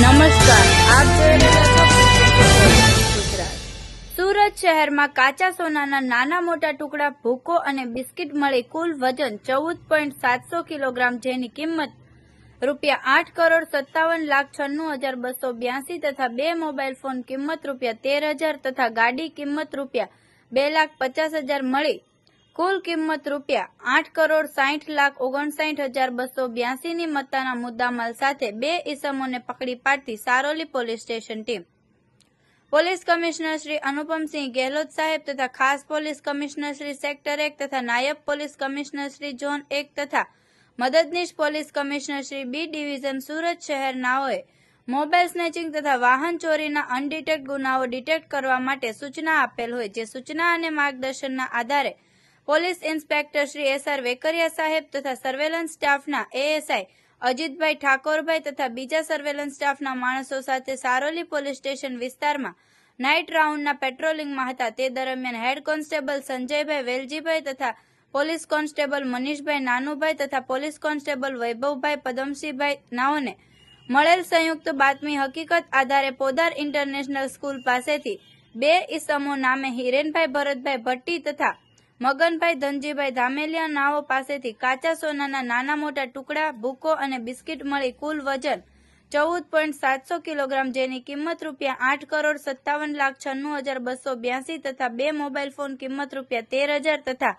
નમસ્કાર, આપ સુરત શહેરમાં કાચા સોનાના નાના મોટા ટુકડા, ભૂકો અને બિસ્કિટ મળી કુલ વજન ચૌદ પોઈન્ટ સાતસો કિલોગ્રામ, જેની કિંમત રૂપિયા આઠ કરોડ સત્તાવન લાખ છન્નું હજાર બસો બ્યાસી તથા બે મોબાઈલ ફોન કિંમત રૂપિયા તેર હજાર તથા ગાડી કિંમત રૂપિયા બે લાખ પચાસ હજાર મળી કુલ કિંમત રૂપિયા આઠ કરોડ સાઠ લાખ ઓગણસાઠ હજાર બસો બ્યાસીની મત્તાના મુદ્દામાલ સાથે બે ઇસમોને પકડી પાડતી Saroli police station team. Police commissioner Shri Anupamsinh Gehlot સાહેબ તથા ખાસ પોલીસ કમિશનર શ્રી સેક્ટર એક તથા નાયબ પોલીસ કમિશનર શ્રી ઝોન એક તથા મદદનીશ police commissioner Shri B division Surat શહેરનાઓએ mobile snatching તથા વાહન ચોરીના અનડિટેક્ટ ગુનાઓ ડિટેક્ટ કરવા માટે સૂચના આપેલ હોય, જે સૂચના અને માર્ગદર્શનના આધારે police inspector Shri S R Vekariya સાહેબ તથા સર્વેલન્સ સ્ટાફના એએસઆઈ અજીતભાઈ ઠાકોરભાઈ તથા બીજા સર્વેલન્સ સ્ટાફના માણસો સાથે સારોલી પોલીસ સ્ટેશન વિસ્તારમાં નાઇટ રાઉન્ડના પેટ્રોલિંગમાં હતા. તે દરમિયાન હેડ કોન્સ્ટેબલ સંજયભાઈ વેલજીભાઈ તથા પોલીસ કોન્સ્ટેબલ મનીષભાઈ નાનુભાઈ તથા પોલીસ કોન્સ્ટેબલ વૈભવભાઈ પદમસિંહભાઈ નાઓને મળેલ સંયુક્ત બાતમી હકીકત આધારે પોદાર ઇન્ટરનેશનલ સ્કૂલ પાસેથી બે ઈસમો નામે હિરેનભાઈ ભરતભાઈ ભટ્ટી તથા મગનભાઈ, ધનજીભાઈ ધામેલિયા નાઓ પાસેથી કાચા સોનાના નાના મોટા ટુકડા, ભૂકો અને બિસ્કિટ મળી કુલ વજન ચૌદ પોઈન્ટ સાતસો કિલોગ્રામ, જેની કિંમત રૂપિયા આઠ કરોડ સત્તાવન લાખ છન્નું હજાર બસો બ્યાસી તથા બે મોબાઈલ ફોન કિંમત રૂપિયા તેર હજાર તથા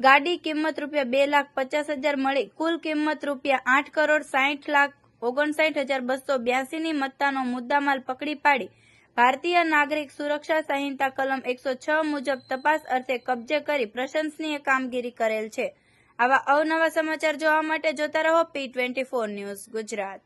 ગાડી કિંમત રૂપિયા બે લાખ પચાસ હજાર મળી કુલ કિંમત રૂપિયા આઠ કરોડ સાઠ લાખ ઓગણસાઠ હજાર બસો બ્યાસીની મત્તાનો મુદ્દામાલ પકડી પાડી ભારતીય નાગરિક સુરક્ષા સંહિતા કલમ એકસો છ મુજબ તપાસ અર્થે કબજે કરી પ્રશંસનીય કામગીરી કરેલ છે. આવા અવનવા સમાચાર જોવા માટે જોતા રહો P twenty four news Gujarat.